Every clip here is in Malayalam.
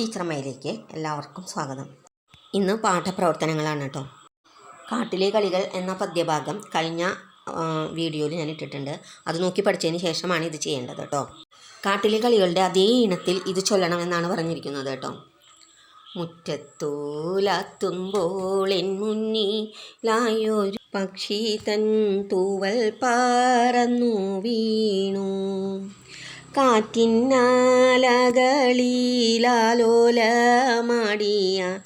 ടീച്ചറമ്മയിലേക്ക് എല്ലാവർക്കും സ്വാഗതം. ഇന്ന് പാഠപ്രവർത്തനങ്ങളാണ് കേട്ടോ. കാട്ടിലെ കളികൾ എന്ന പദ്യഭാഗം കഴിഞ്ഞ വീഡിയോയിൽ ഞാൻ ഇട്ടിട്ടുണ്ട്. അത് നോക്കി പഠിച്ചതിന് ശേഷമാണ് ഇത് ചെയ്യേണ്ടത് കേട്ടോ. കാട്ടിലെ കളികളുടെ അതേ ഇനത്തിൽ ഇത് ചൊല്ലണമെന്നാണ് പറഞ്ഞിരിക്കുന്നത് കേട്ടോ. മുറ്റത്തൂലത്തുമ്പോളിൻ എൻ മുന്നിലായൊരു പക്ഷി തൻ തൂവൽ പറന്നു വീണു കാറ്റിന്നാലകളിലാലോലമാടിയ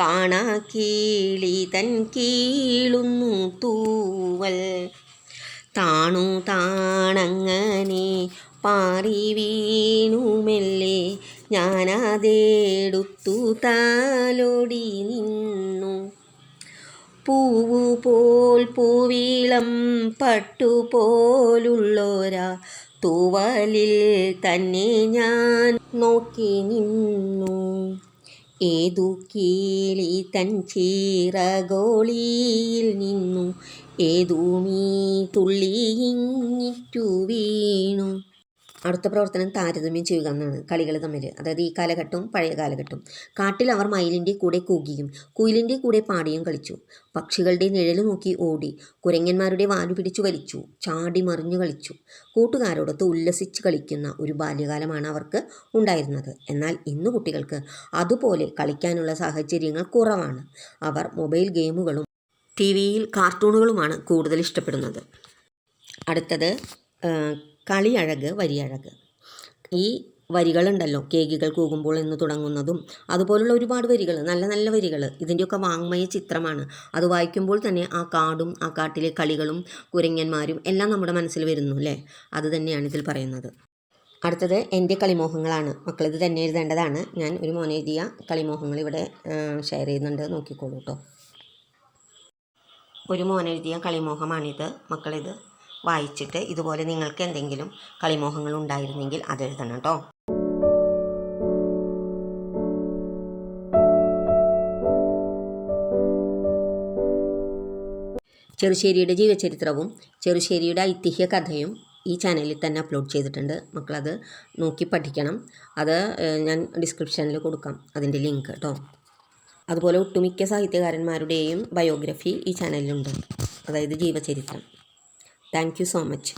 കാണാക്കീളി തൻ കീളുന്നു തൂവൽ. താണു താണങ്ങനെ പാറി വീണുമെല്ലെ ഞാനതെടുത്തു താലോടി നിന്നു. പൂവു പോൽ പൂവിളം പട്ടുപോലുള്ളോരാ തൂവലിൽ തന്നെ ഞാൻ നോക്കി നിന്നു. ഏതു കീളി തൻ ചീറഗോളിയിൽ നിന്നു. ഏതു മീ തുള്ളി ഇങ്ങിറ്റു വീണു. അടുത്ത പ്രവർത്തനം താരതമ്യം ചെയ്യുക എന്നാണ് കളികൾ തമ്മിൽ. അതായത് ഈ കാലഘട്ടവും പഴയ കാലഘട്ടവും. കാട്ടിൽ അവർ മയിലിന്റെ കൂടെ കൂകിയും കുയിലിന്റെ കൂടെ പാടിയും കളിച്ചു. പക്ഷികളുടെ നിഴൽ നോക്കി ഓടി കുരങ്ങന്മാരുടെ വാലു പിടിച്ചു വലിച്ചു ചാടി മറിഞ്ഞു കളിച്ചു. കൂട്ടുകാരോടൊത്ത് ഉല്ലസിച്ച് കളിക്കുന്ന ഒരു ബാല്യകാലമാണ് അവർക്ക് ഉണ്ടായിരുന്നത്. എന്നാൽ ഇന്ന് കുട്ടികൾക്ക് അതുപോലെ കളിക്കാനുള്ള സാഹചര്യങ്ങൾ കുറവാണ്. അവർ മൊബൈൽ ഗെയിമുകളും ടി വിയിൽ കാർട്ടൂണുകളുമാണ് കൂടുതൽ ഇഷ്ടപ്പെടുന്നത്. അടുത്തത് കളിയഴക് വരിയഴക്. ഈ വരികളുണ്ടല്ലോ കേകികൾ കൂകുമ്പോൾ എന്ന് തുടങ്ങുന്നതും അതുപോലുള്ള ഒരുപാട് വരികൾ നല്ല നല്ല വരികൾ ഇതിന്റെയൊക്കെ വാങ്മയ ചിത്രമാണ്. അത് വായിക്കുമ്പോൾ തന്നെ ആ കാടും ആ കാട്ടിലെ കളികളും കുരങ്ങന്മാരും എല്ലാം നമ്മുടെ മനസ്സിൽ വരുന്നു അല്ലേ? അത് തന്നെയാണ് ഇതിൽ പറയുന്നത്. അടുത്തത് എന്റെ കളിമോഹങ്ങളാണ്. മക്കളിത് തന്നെ എഴുതേണ്ടതാണ്. ഞാൻ ഒരു മോനെ എഴുതിയ കളിമോഹങ്ങൾ ഇവിടെ ഷെയർ ചെയ്യുന്നുണ്ട്. നോക്കിക്കോളൂ കേട്ടോ ഒരു മോനെഴുതിയ കളിമോഹമാണിത്. മക്കളിത് വായിച്ചിട്ട് ഇതുപോലെ നിങ്ങൾക്ക് എന്തെങ്കിലും കളിമോഹങ്ങൾ ഉണ്ടായിരുന്നെങ്കിൽ അത് എഴുതണം കേട്ടോ. ചെറുശ്ശേരിയുടെ ജീവചരിത്രവും ചെറുശ്ശേരിയുടെ ഐതിഹ്യ കഥയും ഈ ചാനലിൽ തന്നെ അപ്ലോഡ് ചെയ്തിട്ടുണ്ട്. മക്കളത് നോക്കി പഠിക്കണം. അത് ഞാൻ ഡിസ്ക്രിപ്ഷനിൽ കൊടുക്കാം. അതിന്റെ ലിങ്ക് കേട്ടോ. അതുപോലെ ഒട്ടുമിക്ക സാഹിത്യകാരന്മാരുടെയും ബയോഗ്രഫി ഈ ചാനലിലുണ്ട് അതായത് ജീവചരിത്രം. Thank you so much